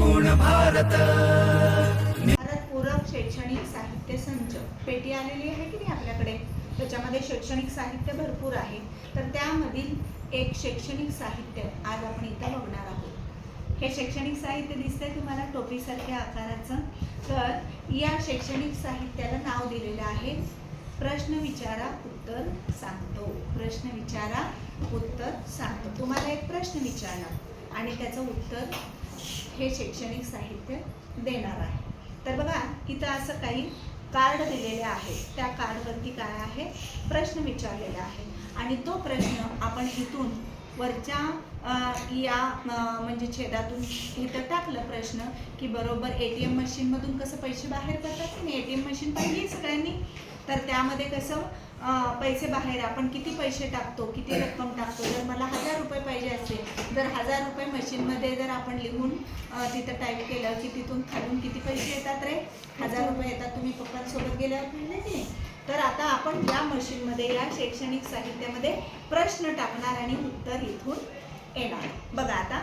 भारत. भारतपूरक शैक्षणिक साहित्य संच. पेटी आलेली आहे की नाही आपल्याकडे? त्याच्यामध्ये शैक्षणिक साहित्य भरपूर आहे. तर त्यामधील एक शैक्षणिक साहित्य आज आपण इथं बघणार आहोत. हे शैक्षणिक साहित्य दिसतंय तुम्हाला टोपीसारख्या आकाराचं. तर या शैक्षणिक साहित्याला नाव दिलेलं आहे. प्रश्न विचारा उत्तर सांगतो. प्रश्न विचारा उत्तर सांगतो. तुम्हाला एक प्रश्न विचारला आणि त्याचं उत्तर हे शैक्षणिक साहित्य देणार आहे. तर बघा इथं असं काही कार्ड दिलेले आहे. त्या कार्डवरती काय आहे? प्रश्न विचारलेला आहे. आणि तो प्रश्न आपण इथून वरच्या या म्हणजे छेदातून इथं टाकलं प्रश्न की बरोबर ए टी एम मशीनमधून कसं पैसे बाहेर करतात की नाही ए टी एम मशीन पाहिली सगळ्यांनी? तर त्यामध्ये कसं पैसे बाहेर आपण किती पैसे टाकतो किती रक्कम टाकतो? जर मला हजार रुपये पाहिजे असेल जर हजार रुपये मशीनमध्ये जर आपण लिहून तिथं टाईप केलं की तिथून खालून किती पैसे येतात रे? हजार रुपये येतात तुम्ही पप्पांसोबत गेल्यावर पाहिलं की नाही? तर आता आपण या मशीनमध्ये या शैक्षणिक साहित्यामध्ये प्रश्न टाकणार आणि उत्तर इथून येणार. बघा आता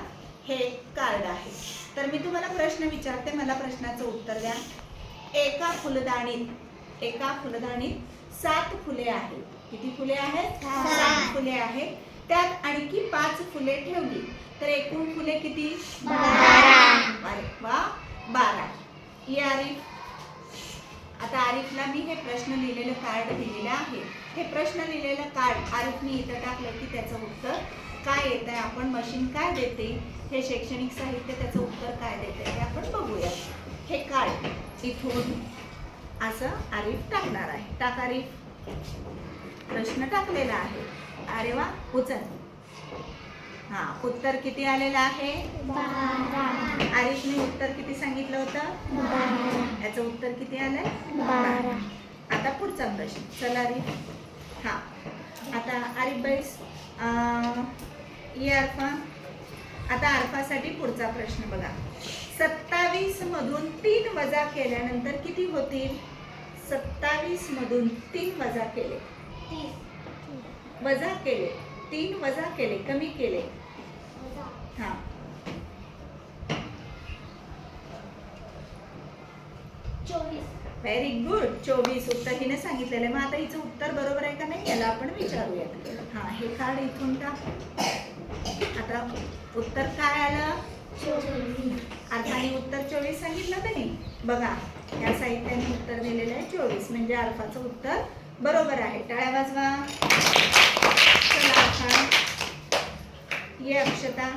हे कार्ड आहे. तर मी तुम्हाला प्रश्न विचारते मला प्रश्नाचं उत्तर द्या. एका फुलदाणीत एका फुलदाणीत सात फुले आहेत. किती फुले आहेत? सात. फुले आहेत. त्यात आणखी पाच फुले ठेवली. तर एकूण फुले किती. अरे वा बारा. ये आरिफ. आता आरिफला मी हे प्रश्न लिहिलेलं कार्ड दिलेलं आहे. हे प्रश्न लिहिलेलं कार्ड आरिफने इथं टाकलं की त्याचं उत्तर काय येत आहे आपण मशीन काय देते? हे शैक्षणिक साहित्य त्याचं उत्तर काय देते ते आपण बघूया. हे कार्ड इथून असं आरिफ टाकणार आहे. टाक आरिफ. प्रश्न टाकलेला आहे. अरे वा उचल. हा उत्तर किती आलेलं आहे? आरिफने उत्तर किती सांगितलं होतं? याचं उत्तर किती आलंय? आता पुढचा प्रश्न. चला आरिफ. हा. आता आरिफ बैस ये अल्फा. आता अल्फासाठी पुढचा प्रश्न बघा. सत्तावीस मधून तीन वजा केल्यानंतर किती होतील? सत्तावीस मधून तीन वजा केले. वजा केले. तीन वजा केले. कमी केले. हा. चोवीस. व्हेरी गुड चोवीस उत्तर हिने सांगितलेलं आहे. मग आता हिचं उत्तर बरोबर आहे का नाही याला आपण विचारूयात. हा हे कार्ड इथून टाक. आता उत्तर काय आलं चोवीस अर्थाने उत्तर चोवीस सांगितलं का नाही बघा या साहित्याने उत्तर दिलेलं आहे चोवीस म्हणजे अल्फाचं उत्तर बरोबर आहे. टाळ्या वाजवा. चला ये अक्षता.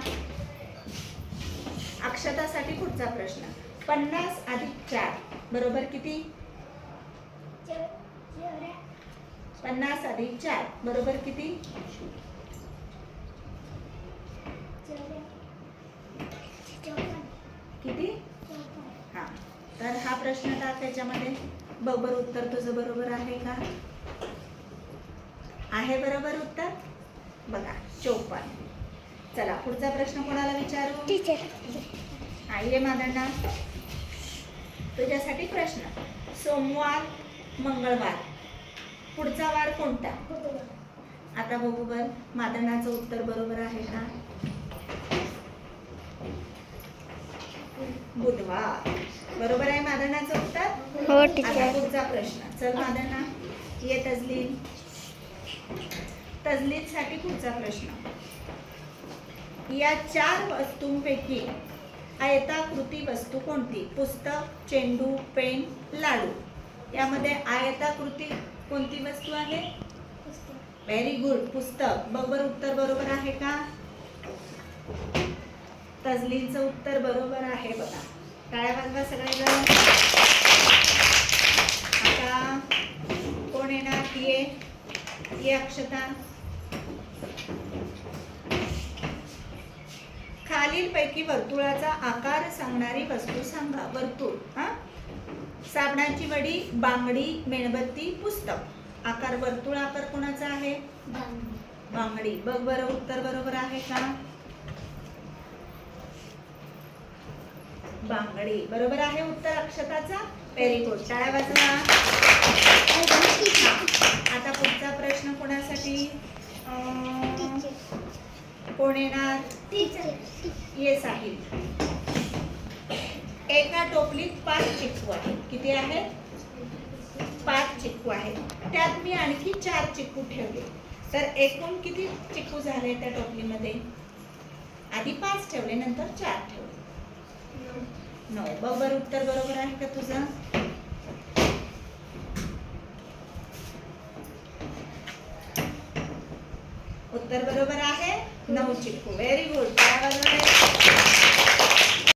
अक्षतासाठी पुढचा प्रश्न. पन्नास अधिक चार बरोबर किती? पन्नास अधिक चार बरोबर किती? किती? तर हा प्रश्न टाक त्याच्यामध्ये बघ बरं उत्तर तुझं बरोबर आहे का? आहे बरोबर उत्तर? बघा चौपन्न. चला पुढचा प्रश्न कोणाला विचारू? टीचर ये मादांना तुझ्यासाठी प्रश्न. सोमवार मंगळवार. पुढचा वार कोणता? आता बघू बर मादनाचं उत्तर बरोबर आहे का? बरोबर आहे मादनाचं उत्तर? हो टीचर पुढचा प्रश्न. चल मादना ये तजलील तजलीलसाठी पुढचा प्रश्न. या चार वस्तूंपैकी आयताकृती वस्तू कोणती? पुस्तक चेंडू पेन लाडू. यामध्ये आयताकृती कोणती वस्तू आहे? व्हेरी गुड पुस्तक. बरोबर उत्तर बरोबर आहे का? तजलीलचं उत्तर बरोबर आहे बघा. टाळ्या वाजवा सगळेजण. आता कोण येणार? ये. ये अक्षता. खालीलपैकी वर्तुळाचा आकार सांगणारी वस्तू सांगा. वर्तुळ हा? साबणाची वडी बांगडी मेणबत्ती पुस्तक. आकार वर्तुळ आकार कोणाचा आहे? बांगडी. बघ बरं उत्तर बरोबर आहे का? बांगडे. बरोबर आहे उत्तर अक्षताचा? व्हेरी गुड टाळ्या वाजवा. आता पुढचा प्रश्न कोणासाठी? कोण येणार? येस आहे एका टोपलीत पाच चिकू आहेत. किती आहेत? पाच चिकू आहेत. त्यात मी आणखी चार चिकू ठेवले. तर एकूण किती चिकू झाले त्या टोपलीमध्ये? आधी पाच ठेवले नंतर चार ठेवले. नऊ बरोबर उत्तर बरोबर आहे का तुझं? उत्तर बरोबर आहे? नऊ चिकू व्हेरी गुड